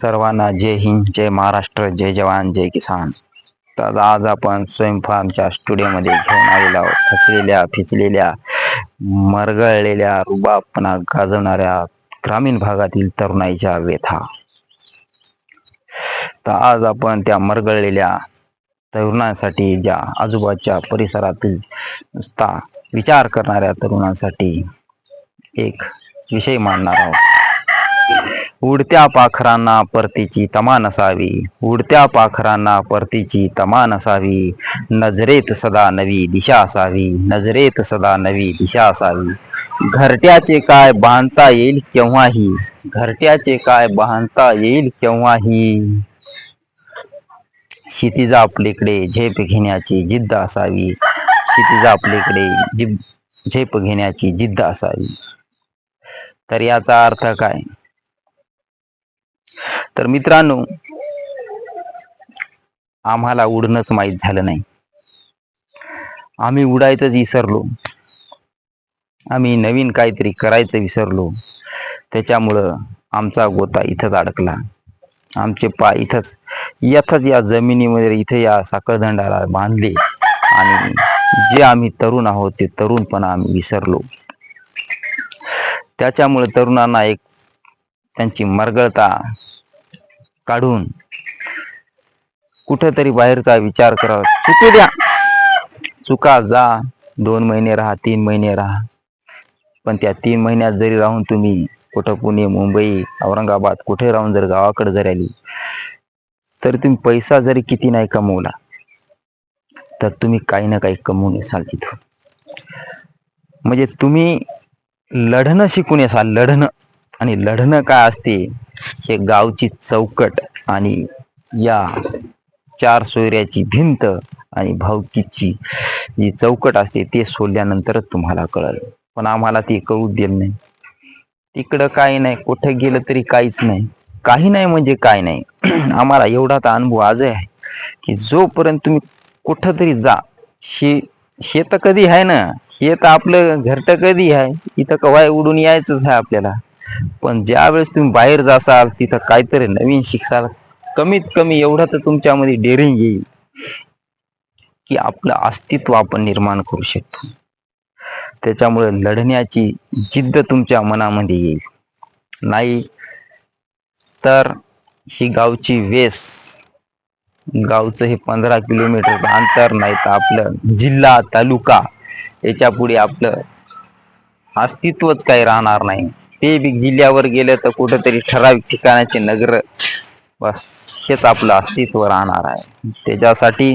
सर्वांना जय हिंद जय महाराष्ट्र जय जवान जय किसान. तर आज आपण स्वयंफार्मच्या स्टुडिओमध्ये घेऊन आलेलो आहोत. फसलेल्या फिचलेल्या मरगळलेल्या रुबाबपणा गाजवणाऱ्या ग्रामीण भागातील तरुणाईच्या व्यथा. तर आज आपण त्या मरगळलेल्या तरुणांसाठी ज्या आजूबाजूच्या परिसरातील नुसता विचार करणाऱ्या तरुणांसाठी एक विषय मांडणार आहोत. उडत्या पाखरांना परतीची तमा नसावी. उडत्या पाखरांना परतीची तमा नसावी. नजरेत सदा नवी दिशा असावी. नजरेत सदा नवी दिशा असावी. घरट्याचे काय बांधता येईल केव्हाही? घरट्याचे काय बांधता येईल केव्हाही? क्षितिजा आपलीकडे झेप घेण्याची जिद्द असावी. क्षितिजा आपलीकडे झेप घेण्याची जिद्द असावी. तर याचा अर्थ काय? तर मित्रांनो आम्हाला उडणंच माहीत झालं नाही. आम्ही उडायचंच विसरलो. आम्ही नवीन काहीतरी करायचं विसरलो. त्याच्यामुळं आमचा गोता इथंच अडकला. आमचे पाय इथंच यथच या जमिनीमध्ये इथे या साखळदंडाला बांधले. आणि जे आम्ही तरुण आहोत ते तरुणपणा आम्ही विसरलो. त्याच्यामुळे तरुणांना एक त्यांची मरगळता काढून कुठेतरी बाहेरचा विचार करा. चुकू द्या. चुका जा. दोन महिने राहा तीन महिने राहा. पण त्या तीन महिन्यात जरी राहून तुम्ही कुठं पुणे मुंबई औरंगाबाद कुठे राहून जर गावाकडे जरी आली तर तुम्ही पैसा जरी किती नाही कमवला तर तुम्ही काही ना काही कमवून येसाल तिथून म्हणजे तुम्ही लढणं शिकून येसाल. लढणं. आणि लढणं काय असते? हे गावची चौकट आणि या चार सोयऱ्याची भिंत आणि भावकीची जी चौकट असते ते सोडल्यानंतरच तुम्हाला कळलं. पण आम्हाला ते कळू दिलं नाही. तिकडं काही नाही कुठं गेलं तरी काहीच नाही. काही नाही म्हणजे काय नाही. आम्हाला एवढा तर अनुभव आज आहे की जोपर्यंत तुम्ही कुठं तरी जा शे शेत कधी आहे ना? शेत आपलं घरट कधी आहे? इथं कवाय उडून यायचंच आहे आपल्याला. पण ज्यावेळेस तुम्ही बाहेर जासाल तिथं काहीतरी नवीन शिकसाल कमीत कमी एवढं तर तुमच्यामध्ये डेअरिंग येईल की आपलं अस्तित्व आपण निर्माण करू शकतो. त्याच्यामुळे लढण्याची जिद्द तुमच्या मनामध्ये येईल. नाही तर ही गावची वेस गावचं हे पंधरा किलोमीटरचं अंतर नाही तर आपलं जिल्हा तालुका याच्यापुढे आपलं अस्तित्वच काही राहणार नाही. ते बी जिल्ह्यावर गेलं तर कुठंतरी ठराविक ठिकाणाचे नगर बस हेच आपलं अस्तित्व राहणार आहे. त्याच्यासाठी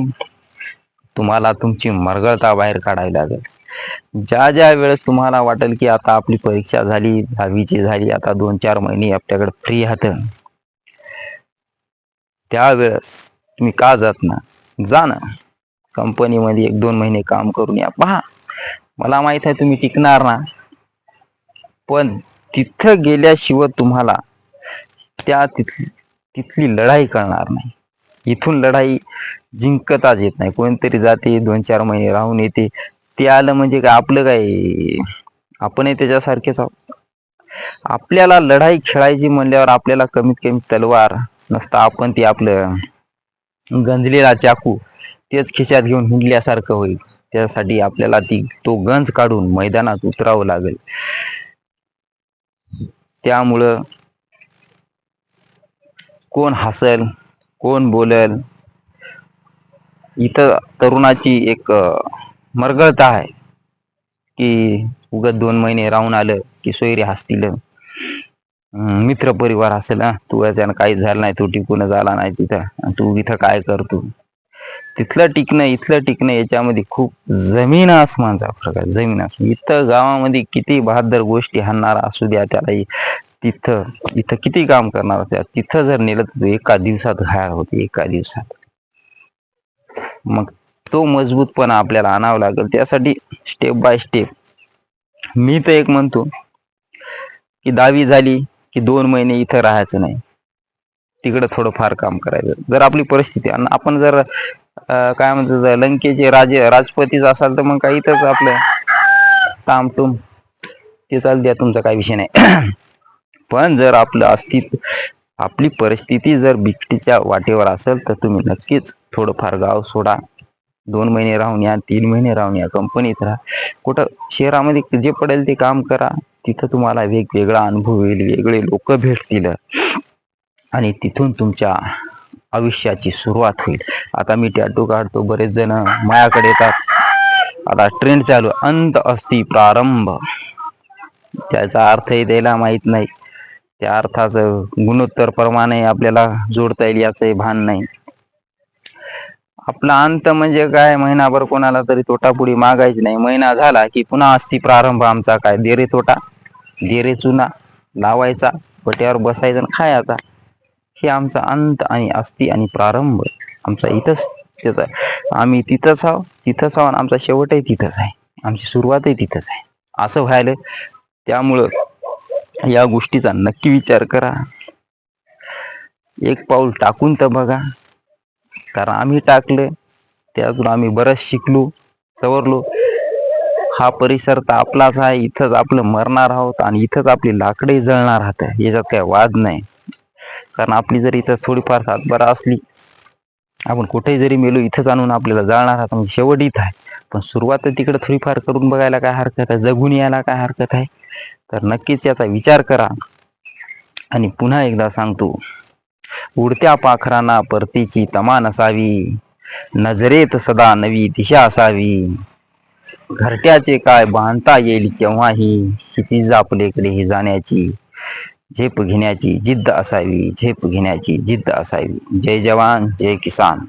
तुम्हाला तुमची मरगळता बाहेर काढावी लागेल. ज्या ज्या वेळेस तुम्हाला वाटेल की आता आपली परीक्षा झाली दहावीची झाली आता दोन चार महिने आपल्याकडे फ्री आहात त्यावेळेस तुम्ही का जात ना? जा ना. कंपनीमध्ये एक दोन महिने काम करून या. पहा. मला माहीत आहे तुम्ही टिकणार ना. पण तिथं गेल्याशिवाय तुम्हाला त्या तिथली तिथली लढाई कळणार नाही. इथून लढाई जिंकताच येत नाही. कोणतरी जाते दोन चार महिने राहून येते. ते आलं म्हणजे काय? आपलं काय? आपणही त्याच्यासारखेच आहोत. आपल्याला लढाई खेळायची म्हणल्यावर आपल्याला कमीत कमी तलवार नसता. आपण ते आपलं गंजलेला चाकू तेच खिशात घेऊन हिंडल्यासारखं होईल. त्यासाठी आपल्याला ती तो गंज काढून मैदानात उतरावं लागेल. त्यामुळं कोण हसल कोण बोलल इथं तरुणाची एक मरगळता आहे की उगत दोन महिने राहून आलं की सोयरी हसतील. मित्र परिवार असेल ना तू याच्यानं काही झालं नाही तू टिकून झाला नाही तिथं तू इथं काय करतो? तिथलं टिकणं इथलं टिकणं याच्यामध्ये खूप जमीन आसमानचा फरक आहे जमीन आसमान इथं गावामध्ये किती बहादर गोष्टी हाणणारा असू द्या त्याला तिथं इथं किती काम करणार असत्या तिथं जर नेलं तर एका दिवसात घायल होते एका दिवसात. मग तो मजबूतपणा आपल्याला आणावा लागेल. त्यासाठी स्टेप बाय स्टेप मी तर एक म्हणतो की दहावी झाली की दोन महिने इथं राहायचं नाही. तिकडं थोडंफार काम करायचं. जर आपली परिस्थिती आणि आपण जर काय म्हणतात लंकेचे राजे राजपतीच असाल तर मग काही इथंच आपलं तामटूम ते चाल द्या तुमचा काही विषय नाही. पण जर आपलं अस्तित्व आपली परिस्थिती जर बिकटीच्या वाटेवर असेल तर तुम्ही नक्कीच थोडंफार गाव सोडा. दोन महिने राहून या तीन महिने राहून या कंपनीत राहा. कुठं शहरामध्ये जे पडेल ते काम करा. तिथं तुम्हाला वेगवेगळा अनुभव येईल वेगळे लोक भेटतील. आणि तिथून तुमच्या आयुष्याची सुरुवात होईल. आता मी टॅटू काढतो बरेच जण मायाकडे येतात. आता ट्रेंड चालू अंत असती प्रारंभ. त्याचा अर्थही द्यायला माहीत नाही. त्या अर्थाचं गुणोत्तर प्रमाणे आपल्याला जोडता येईल याचंही भान नाही. आपला अंत म्हणजे काय? महिनाभर कोणाला तरी तोटापुडी मागायची नाही. महिना झाला की पुन्हा असती प्रारंभ आमचा काय? देरे तोटा देरे चुना लावायचा पट्यावर बसायचा खायचा. हे आमचा अंत आणि अस्थि आणि प्रारंभ आमचा इथंच त्याचा आहे. आम्ही तिथंच आहो तिथंच आहो आणि आमचा शेवटही तिथंच आहे. आमची सुरुवातही तिथंच आहे. असं व्हायलं त्यामुळं या गोष्टीचा नक्की विचार करा. एक पाऊल टाकून तर बघा. कारण आम्ही टाकलं त्यातून आम्ही बरंच शिकलो सवरलो. हा परिसर तर आपलाच आहे. इथंच आपलं मरणार आहोत आणि इथंच आपली लाकडे जळणार आहात याच्यात काही वाद नाही. कारण आपली जर इथं थोडीफार सातबारा असली आपण कुठेही जरी मेलो इथंच आणून आपल्याला जाळणार आहात. म्हणजे शेवट इथं आहे. पण सुरुवात तिकडे थोडीफार करून बघायला काय हरकत आहे? जगून यायला काय हरकत आहे? तर नक्कीच याचा विचार करा. आणि पुन्हा एकदा सांगतो उडत्या पाखरांना परतीची तमा नसावी. नजरेत सदा नवी दिशा असावी. घरट्याचे काय बांधता येईल केव्हाही? क्षितिज आपल्याकडे जाण्याची. झेप घेण्याची जिद्द असावी झेप घेण्याची जिद्द असावी. जय जवान जय किसान.